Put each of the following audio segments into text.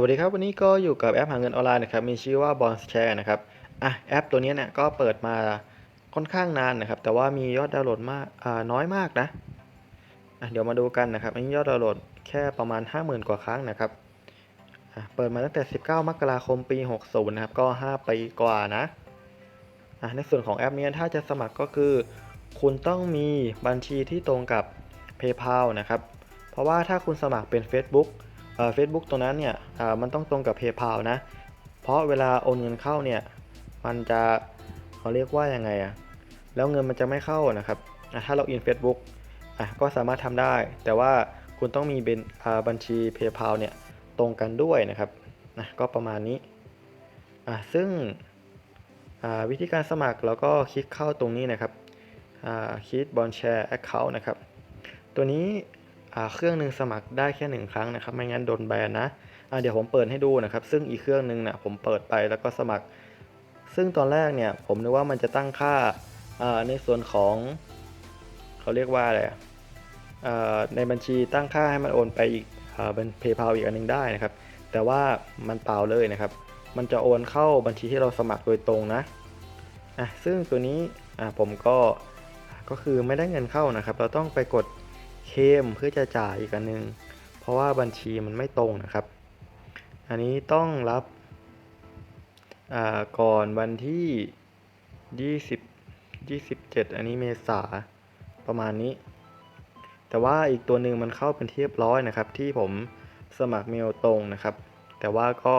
วัสดีครับวันนี้ก็อยู่กับแอปหาเงินออนไลน์นะครับมีชื่อว่า b o n s Share นะครับอะแอปตัวนี้เนี่ยก็เปิดมาค่อนข้างนานนะครับ แต่ว่ามียอดดาวน์โหลดมากน้อยมากนะอะเดี๋ยวมาดูกันนะครับอันนี้ยอดดาวน์โหลดแค่ประมาณ 50,000 กว่าครั้งนะครับอะเปิดมาตั้งแต่ 19 มกราคมปี 60 นะครับ ก็ 5 ปีกว่านะอะในส่วนของแอปนี้ถ้าจะสมัครก็คือ คุณต้องมีบัญชีที่ตรงกับ PayPal นะครับ เพราะว่าถ้าคุณสมัครเป็น Facebook เอ่อ Facebook ตรงนั้นเนี่ยมันต้องตรงกับ PayPal นะ เพราะเวลาโอนเงินเข้าเนี่ยมันจะเขาเรียกว่ายังไงอะแล้วเงินมันจะไม่เข้านะครับถ้าเราอิน Facebook อะก็สามารถทำได้ แต่ว่าคุณต้องมีเป็นบัญชี PayPal เนี่ยตรงกันด้วยนะครับนะก็ประมาณนี้อะซึ่งวิธีการสมัครเราก็คลิกเข้าตรงนี้นะครับคลิกบอลแชร์ Account นะครับ ตัวนี้ เครื่องหนึ่งสมัครได้แค่หนึ่งครั้งนะครับ ไม่งั้นโดนแบนนะอ่าเดี๋ยวผมเปิดให้ดูนะครับ ซึ่งอีกเครื่องหนึ่งนะผมเปิดไปแล้วก็สมัคร ซึ่งตอนแรกเนี่ยผมนึกว่ามันจะตั้งค่าาในส่วนของเขาเรียกว่าอะไระในบัญชีตั้งค่าให้มันโอนไปอีกเป็นเพย์พาอีกอันหนึงได้นะครับ แต่ว่ามันเปล่าเลยนะครับ มันจะโอนเข้าบัญชีที่เราสมัครโดยตรงนะอะซึ่งตัวนี้อะผมก็ก็คือไม่ได้เงินเข้านะครับ เราต้องไปกด เคมเพื่อจะจ่ายอีกอันนึง เพราะว่าบัญชีมันไม่ตรงนะครับ อันนี้ต้องรับก่อนวันที่ 20 27 อันนี้เมษาประมาณนี้ แต่ว่าอีกตัวหนึ่งมันเข้าเป็นเรียบร้อยนะครับ ที่ผมสมัครเมลตรงนะครับ แต่ว่าก็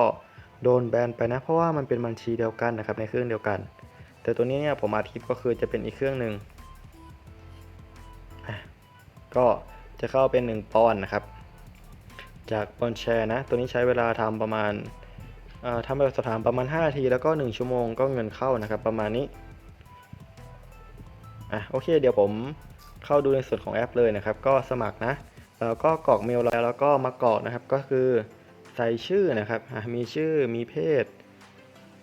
โดนแบนไปนะ เพราะว่ามันเป็นบัญชีเดียวกันนะครับในเครื่องเดียวกัน แต่ตัวนี้เนี่ยผมอาทิตย์ก็คือจะเป็นอีกเครื่องหนึ่ง ก็จะเข้าเป็น 1 ปอนด์นะครับ จากปอนด์แชร์นะ ตัวนี้ใช้เวลาทำประมาณทำแบบสถามประมาณ5นาที แล้วก็ 1 ชั่วโมงก็เงินเข้านะครับ ประมาณนี้ อะโอเค เดี๋ยวผมเข้าดูในส่วนของแอปเลยนะครับ ก็สมัครนะ แล้วก็กรอกเมลแล้วแล้วก็มากรอกนะครับ ก็คือใส่ชื่อนะครับ มีชื่อ มีเพศ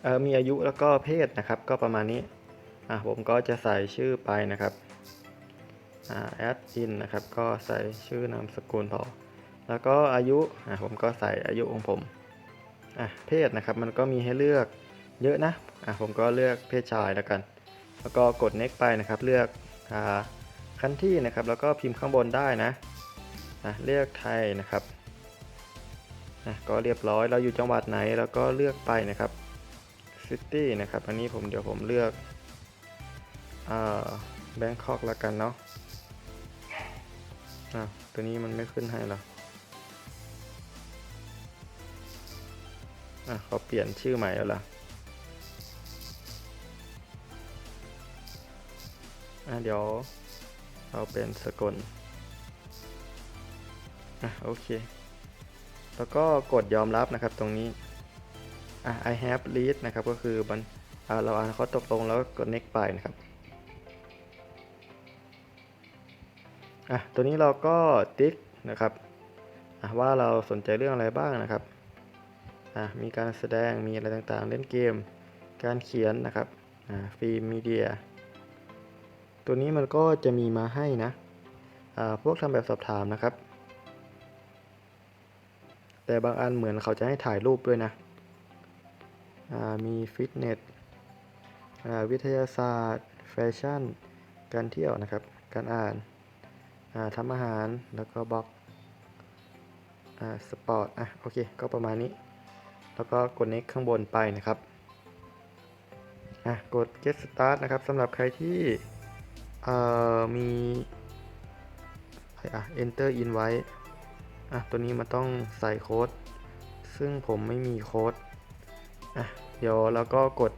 เมีอายุแล้วก็เพศนะครับ ก็ประมาณนี้อะผมก็จะใส่ชื่อไปนะครับ แอดอินนะครับ ก็ใส่ชื่อนามสกุลพอ แล้วก็อายุอะผมก็ใส่อายุของผมอะเพศนะครับมันก็มีให้เลือกเยอะนะอะผมก็เลือกเพศชายแล้วกัน แล้วก็กด next ไปนะครับ เลือกอ่าคันที่นะครับ แล้วก็พิมพ์ข้างบนได้นะอะเลือกไทยนะครับอะก็เรียบร้อยเราอยู่จังหวัดไหนแล้วก็เลือกไปนะครับ city นะครับ อันนี้ผมเดี๋ยวผมเลือกอ่าแบงคอกแล้วกันเนาะ อะตัวนี้มันไม่ขึ้นให้หรออะเขาเปลี่ยนชื่อใหม่แล้วล่ะอะเดี๋ยวเราเป็นสกลอะโอเค แล้วก็กดยอมรับนะครับตรงนี้อะ I have read นะครับก็คือมันอะเราอ่านข้อตกลงแล้วกด next ไปนะครับ อะตัวนี้เราก็ติ๊กนะครับอะว่าเราสนใจเรื่องอะไรบ้างนะครับอะมีการแสดงมีอะไรต่างๆ เล่นเกม การเขียนนะครับอะฟิล์มมีเดีย ตัวนี้มันก็จะมีมาให้นะอ่าพวกทำแบบสอบถามนะครับ แต่บางอันเหมือนเขาจะให้ถ่ายรูปด้วยนะอ่ามีฟิตเนสอ่าวิทยาศาสตร์ แฟชั่น การเที่ยวนะครับ การอ่าน ทำอาหารแล้วก็บล็อกสปอร์ตอะโอเคก็ประมาณนี้ แล้วก็กด next ข้างบนไปนะครับอะกด get start นะครับสำหรับใครที่เอ่อมีอะ enter in ไว้อะตัวนี้มันต้องใส่โค้ด ซึ่งผมไม่มีโค้ดอะเดี๋ยวเราก็กด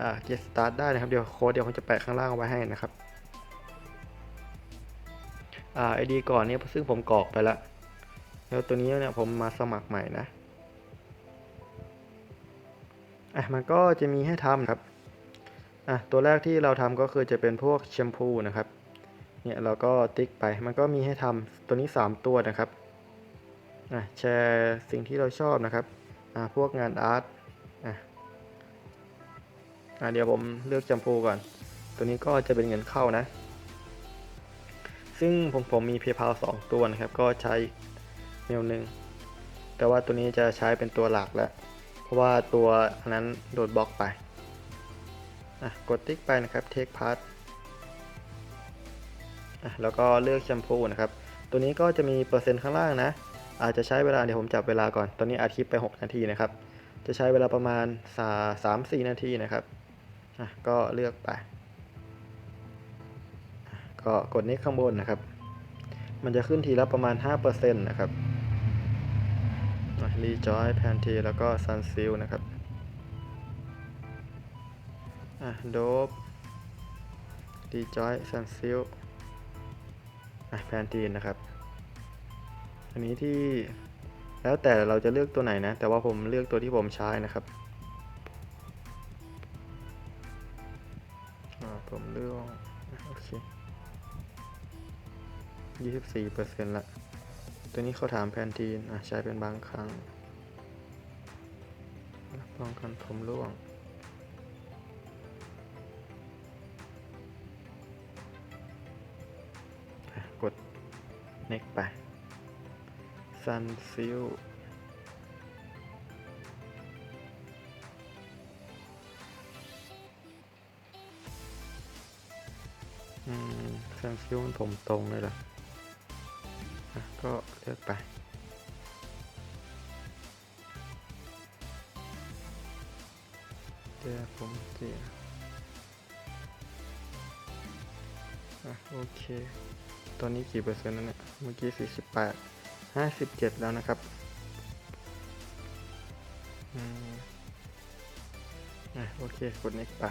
อ่า get start ได้นะครับ เดี๋ยวโค้ดเดี๋ยวผมจะแปะข้างล่างไว้ให้นะครับ อ่าไอดีก่อนเนี่ยซึ่งผมกรอกไปแล้วแล้วตัวนี้เนี่ยผมมาสมัครใหม่นะอะมันก็จะมีให้ทำครับอะตัวแรกที่เราทำก็คือจะเป็นพวกแชมพูนะครับเนี่ยเราก็ติ๊กไปมันก็มีให้ทำตัวนี้ 3 ตัวนะครับอะแชร์สิ่งที่เราชอบนะครับอะพวกงานอาร์ตอะอะเดี๋ยวผมเลือกแชมพูก่อน ตัวนี้ก็จะเป็นเงินเข้านะ ซึ่งผมผมมี PayPal 2 ตัวนะครับ ก็ใช้เมลหนึ่ง แต่ว่าตัวนี้จะใช้เป็นตัวหลักแล้ว เพราะว่าตัวอันนั้นโดดบล็อกไปอะกดติ๊กไปนะครับ take part อะแล้วก็เลือกแชมพูนะครับ ตัวนี้ก็จะมีเปอร์เซ็นต์ข้างล่างนะ อาจจะใช้เวลาเดี๋ยวผมจับเวลาก่อน ตอนนี้อัดคลิปไป 6 นาทีนะครับ จะใช้เวลาประมาณสามสี่นาทีนะครับอะก็เลือกไป ก็กดนี้ข้างบนนะครับ มันจะขึ้นทีละประมาณ 5%นะครับรีจอยแพนทีแล้วก็ซันซิลนะครับอะโดบรีจอยซันซิลอะแพนทีนะครับ อันนี้ที่แล้วแต่เราจะเลือกตัวไหนนะ แต่ว่าผมเลือกตัวที่ผมใช้นะครับ 24%ละ ตัวนี้เขาถามแพนทีนอะใช้เป็นบางครั้งป้องกันผมร่วง กด next ไป ซันซิลอืมซันซิลมันผมตรงเลยเหรอ ก็เลือกไปเดี๋ยวผมเจียอะโอเค ตอนนี้กี่เปอร์เซ็นต์แล้วเนี่ย เมื่อกี้สี่สิบแปดห้าสิบเจ็ดแล้วนะครับ อืมอะโอเค กด next ไป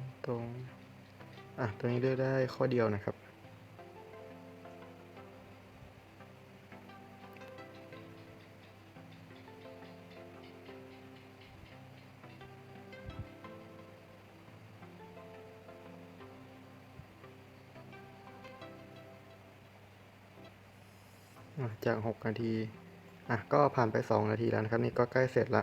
มตรง อะ ตัวนี้เลือกได้ข้อเดียวนะครับ จาก 6 นาที อะ ก็ผ่านไป 2 นาทีแล้วนะครับ นี่ก็ใกล้เสร็จละ